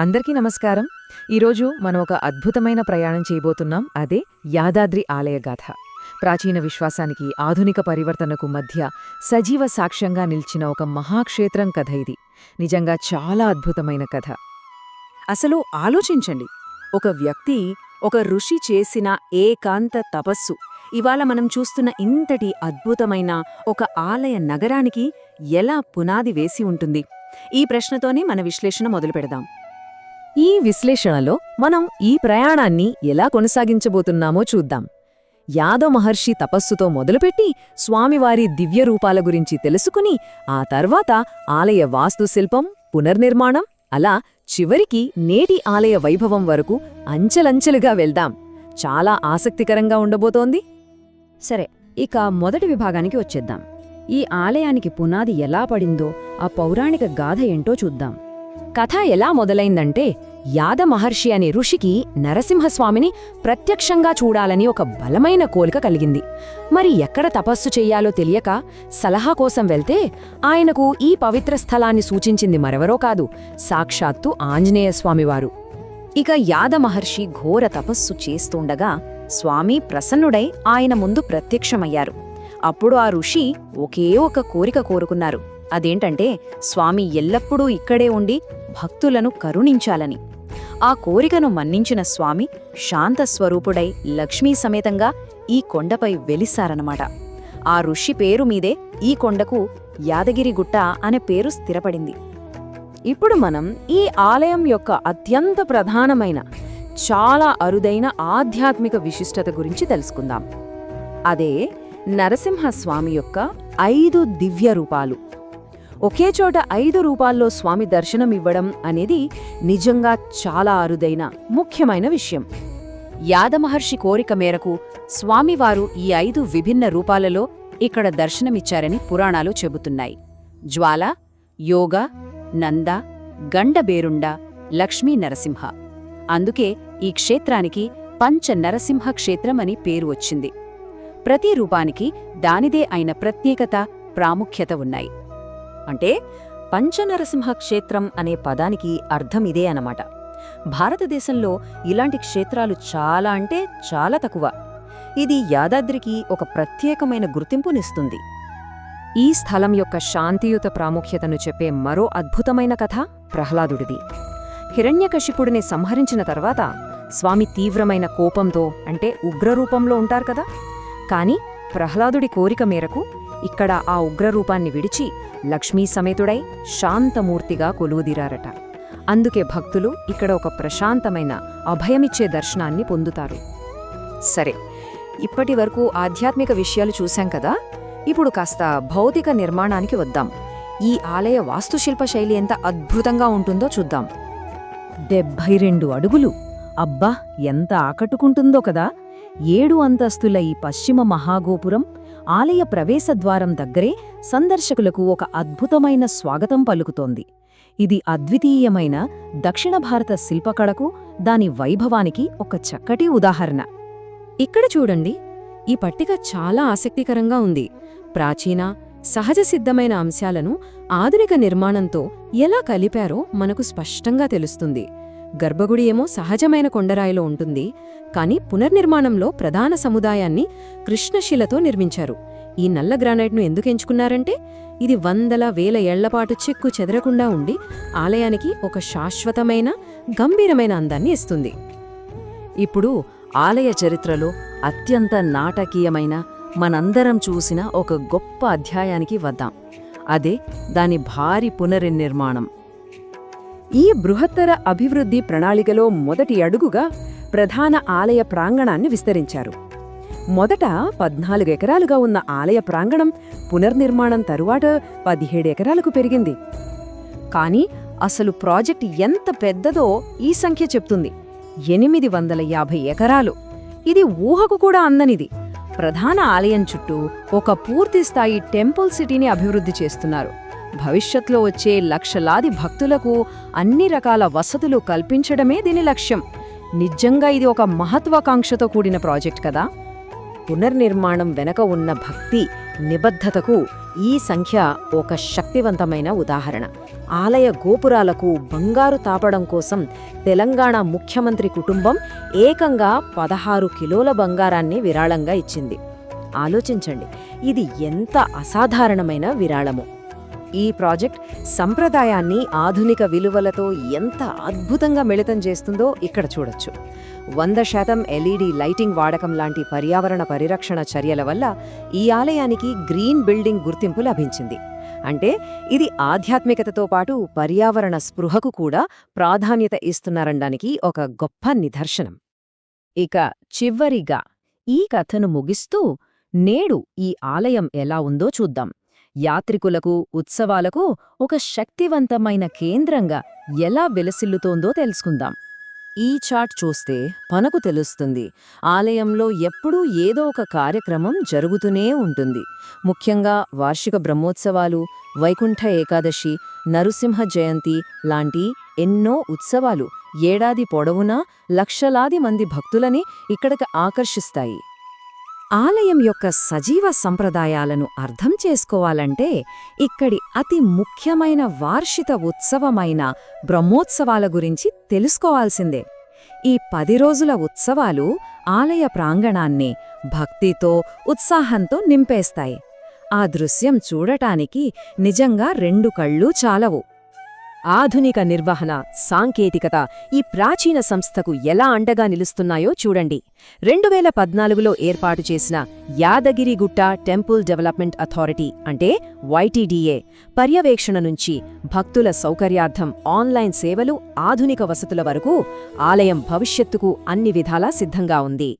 అందరికీ నమస్కారం. ఈరోజు మనం ఒక అద్భుతమైన ప్రయాణం చేయబోతున్నాం. అదే యాదాద్రి ఆలయ గాథ. ప్రాచీన విశ్వాసానికి ఆధునిక పరివర్తనకు మధ్య సజీవ సాక్ష్యంగా నిలిచిన ఒక మహాక్షేత్రం కథ ఇది. నిజంగా చాలా అద్భుతమైన కథ. అసలు ఆలోచించండి. ఒక వ్యక్తి ఒక ఋషి చేసిన ఏకాంత తపస్సు. ఇవాళ మనం చూస్తున్న ఇంతటి అద్భుతమైన ఒక ఆలయ నగరానికి ఎలా పునాది వేసి ఉంటుంది? ఈ ప్రశ్నతోనే మన విశ్లేషణ మొదలుపెడదాం. ఈ విశ్లేషణలో మనం ఈ ప్రయాణాన్ని ఎలా కొనసాగించబోతున్నామో చూద్దాం. యాదవ మహర్షి తపస్సుతో మొదలుపెట్టి స్వామివారి దివ్య రూపాల గురించి తెలుసుకుని ఆ తర్వాత ఆలయ వాస్తుశిల్పం పునర్నిర్మాణం అలా చివరికి నేటి ఆలయ వైభవం వరకు అంచెలంచెలుగా వెళ్దాం. చాలా ఆసక్తికరంగా ఉండబోతోంది. సరే ఇక మొదటి విభాగానికి వచ్చేద్దాం. ఈ ఆలయానికి పునాది ఎలా పడిందో ఆ పౌరాణిక గాథ ఏంటో చూద్దాం. కథ ఎలా మొదలైందంటే యాద మహర్షి అనే ఋషికి నరసింహస్వామిని ప్రత్యక్షంగా చూడాలని ఒక బలమైన కోలిక కలిగింది. మరి ఎక్కడ తపస్సు చెయ్యాలో తెలియక సలహా కోసం వెళ్తే ఆయనకు ఈ పవిత్ర స్థలాన్ని సూచించింది మరెవరో కాదు సాక్షాత్తు ఆంజనేయస్వామివారు. ఇక యాద మహర్షి ఘోర తపస్సు చేస్తుండగా స్వామి ప్రసన్నుడై ఆయన ముందు ప్రత్యక్షమయ్యారు. అప్పుడు ఆ ఋషి ఒకే ఒక కోరిక కోరుకున్నారు. అదేంటంటే స్వామి ఎల్లప్పుడూ ఇక్కడే ఉండి భక్తులను కరుణించాలని. ఆ కోరికను మన్నించిన స్వామి శాంత స్వరూపుడై లక్ష్మీ సమేతంగా ఈ కొండపై వెలిసారనమాట ఆ ఋషి పేరు మీదే ఈ కొండకు యాదగిరిగుట్ట అనే పేరు స్థిరపడింది. ఇప్పుడు మనం ఈ ఆలయం యొక్క అత్యంత ప్రధానమైన చాలా అరుదైన ఆధ్యాత్మిక విశిష్టత గురించి తెలుసుకుందాం. అదే నరసింహస్వామి యొక్క ఐదు దివ్య రూపాలు ఒకే చోట ఐదు రూపాల్లో స్వామి దర్శనమివ్వడం అనేది నిజంగా చాలా అరుదైన ముఖ్యమైన విషయం. యాదమహర్షి కోరిక మేరకు స్వామివారు ఈ ఐదు విభిన్న రూపాలలో ఇక్కడ దర్శనమిచ్చారని పురాణాలు చెబుతున్నాయి. జ్వాల యోగ నంద గండబేరుండ లక్ష్మీ నరసింహ. అందుకే ఈ క్షేత్రానికి పంచ నరసింహ క్షేత్రం అని పేరు వచ్చింది. ప్రతి రూపానికి దానిదే అయిన ప్రత్యేకత ప్రాముఖ్యత ఉన్నాయి. అంటే పంచనరసింహ క్షేత్రం అనే పదానికి అర్థం ఇదే అన్నమాట. భారతదేశంలో ఇలాంటి క్షేత్రాలు చాలా అంటే చాలా తక్కువ. ఇది యాదాద్రికి ఒక ప్రత్యేకమైన గుర్తింపునిస్తుంది. ఈ స్థలం యొక్క శాంతియుత ప్రాముఖ్యతను చెప్పే మరో అద్భుతమైన కథ ప్రహ్లాదుడిది. హిరణ్యకశిపుడిని సంహరించిన తర్వాత స్వామి తీవ్రమైన కోపంతో అంటే ఉగ్రరూపంలో ఉంటారు కదా? కాని ప్రహ్లాదుడి కోరిక మేరకు ఇక్కడ ఆ ఉగ్రరూపాన్ని విడిచి లక్ష్మీ సమేతుడై శాంతమూర్తిగా కొలువుదిరారట. అందుకే భక్తులు ఇక్కడ ఒక ప్రశాంతమైన అభయమిచ్చే దర్శనాన్ని పొందుతారు. సరే ఇప్పటి వరకు ఆధ్యాత్మిక విషయాలు చూశాం కదా? ఇప్పుడు కాస్త భౌతిక నిర్మాణానికి వద్దాం. ఈ ఆలయ వాస్తుశిల్ప శైలి ఎంత అద్భుతంగా ఉంటుందో చూద్దాం. డెబ్భై రెండు అడుగులు. అబ్బా ఎంత ఆకట్టుకుంటుందో కదా? ఏడు అంతస్తుల ఈ పశ్చిమ మహాగోపురం ఆలయ ప్రవేశద్వారం దగ్గరే సందర్శకులకు ఒక అద్భుతమైన స్వాగతం పలుకుతోంది. ఇది అద్వితీయమైన దక్షిణ భారత శిల్పకళకు దాని వైభవానికి ఒక చక్కటి ఉదాహరణ. ఇక్కడ చూడండి ఈ పట్టిక చాలా ఆసక్తికరంగా ఉంది. ప్రాచీన సహజ సిద్ధమైన అంశాలను ఆధునిక నిర్మాణంతో ఎలా కలిపారో మనకు స్పష్టంగా తెలుస్తుంది. గర్భగుడి ఏమో సహజమైన కొండరాయిలో ఉంటుంది కాని పునర్నిర్మాణంలో ప్రధాన సముదాయాన్ని కృష్ణశిలతో నిర్మించారు. ఈ నల్ల గ్రానైట్ను ఎందుకు ఎంచుకున్నారంటే ఇది వందల వేల ఏళ్ళపాటు చెక్కు చెదరకుండా ఉండి ఆలయానికి ఒక శాశ్వతమైన గంభీరమైన అందాన్ని ఇస్తుంది. ఇప్పుడు ఆలయ చరిత్రలో అత్యంత నాటకీయమైన మనందరం చూసిన ఒక గొప్ప అధ్యాయానికి వద్దాం. అదే దాని భారీ పునర్నిర్మాణం. ఈ బృహత్తర అభివృద్ధి ప్రణాళికలో మొదటి అడుగుగా ప్రధాన ఆలయ ప్రాంగణాన్ని విస్తరించారు. మొదట పద్నాలుగు ఎకరాలుగా ఉన్న ఆలయ ప్రాంగణం పునర్నిర్మాణం తరువాత పదిహేడు ఎకరాలకు పెరిగింది. కానీ అసలు ప్రాజెక్ట్ ఎంత పెద్దదో ఈ సంఖ్య చెప్తుంది. ఎనిమిది వందల యాభై ఎకరాలు. ఇది ఊహకు కూడా అందనిది. ప్రధాన ఆలయం చుట్టూ ఒక పూర్తిస్థాయి టెంపుల్ సిటీని అభివృద్ధి చేస్తున్నారు. భవిష్యత్లో వచ్చే లక్షలాది భక్తులకు అన్ని రకాల వసతులు కల్పించడమే దీని లక్ష్యం. నిజంగా ఇది ఒక మహత్వాకాంక్షతో కూడిన ప్రాజెక్ట్ కదా? పునర్నిర్మాణం వెనక ఉన్న భక్తి నిబద్ధతకు ఈ సంఖ్య ఒక శక్తివంతమైన ఉదాహరణ. ఆలయ గోపురాలకు బంగారు తాపడం కోసం తెలంగాణ ముఖ్యమంత్రి కుటుంబం ఏకంగా పదహారు కిలోల బంగారాన్ని విరాళంగా ఇచ్చింది. ఆలోచించండి ఇది ఎంత అసాధారణమైన విరాళము! ఈ ప్రాజెక్ట్ సంప్రదాయాన్ని ఆధునిక విలువలతో ఎంత అద్భుతంగా మిళితం చేస్తుందో ఇక్కడ చూడొచ్చు. వంద శాతం ఎల్ఈడి లైటింగ్ వాడకం లాంటి పర్యావరణ పరిరక్షణ చర్యల వల్ల ఈ ఆలయానికి గ్రీన్ బిల్డింగ్ గుర్తింపు లభించింది. అంటే ఇది ఆధ్యాత్మికతతో పాటు పర్యావరణ స్పృహకు కూడా ప్రాధాన్యత ఇస్తున్నారనడానికి ఒక గొప్ప నిదర్శనం. ఇక చివరిగా ఈ కథను ముగిస్తూ నేడు ఈ ఆలయం ఎలా ఉందో చూద్దాం. యాత్రికులకు ఉత్సవాలకు ఒక శక్తివంతమైన కేంద్రంగా ఎలా వెలసిల్లుతోందో తెలుసుకుందాం. ఈ చాట్ చూస్తే మనకు తెలుస్తుంది. ఆలయంలో ఎప్పుడూ ఏదో ఒక కార్యక్రమం జరుగుతూనే ఉంటుంది. ముఖ్యంగా వార్షిక బ్రహ్మోత్సవాలు వైకుంఠ ఏకాదశి నరసింహ జయంతి లాంటి ఎన్నో ఉత్సవాలు ఏడాది పొడవునా లక్షలాది మంది భక్తులని ఇక్కడికి ఆకర్షిస్తాయి. ఆలయం యొక్క సజీవ సంప్రదాయాలను అర్థం చేసుకోవాలంటే ఇక్కడి అతి ముఖ్యమైన వార్షిక ఉత్సవమైన బ్రహ్మోత్సవాల గురించి తెలుసుకోవాల్సిందే. ఈ పది రోజుల ఉత్సవాలు ఆలయ ప్రాంగణాన్ని భక్తితో ఉత్సాహంతో నింపేస్తాయి. ఆ దృశ్యం చూడటానికి నిజంగా రెండు కళ్ళు చాలవు. ఆధునిక నిర్వహణ సాంకేతికత ఈ ప్రాచీన సంస్థకు ఎలా అండగా నిలుస్తున్నాయో చూడండి. రెండు వేల పద్నాలుగులో ఏర్పాటు చేసిన యాదగిరిగుట్ట టెంపుల్ డెవలప్మెంట్ అథారిటీ అంటే వైటీడీఏ పర్యవేక్షణ నుంచి భక్తుల సౌకర్యార్థం ఆన్లైన్ సేవలు ఆధునిక వసతుల వరకు ఆలయం భవిష్యత్తుకు అన్ని విధాలా సిద్ధంగా ఉంది.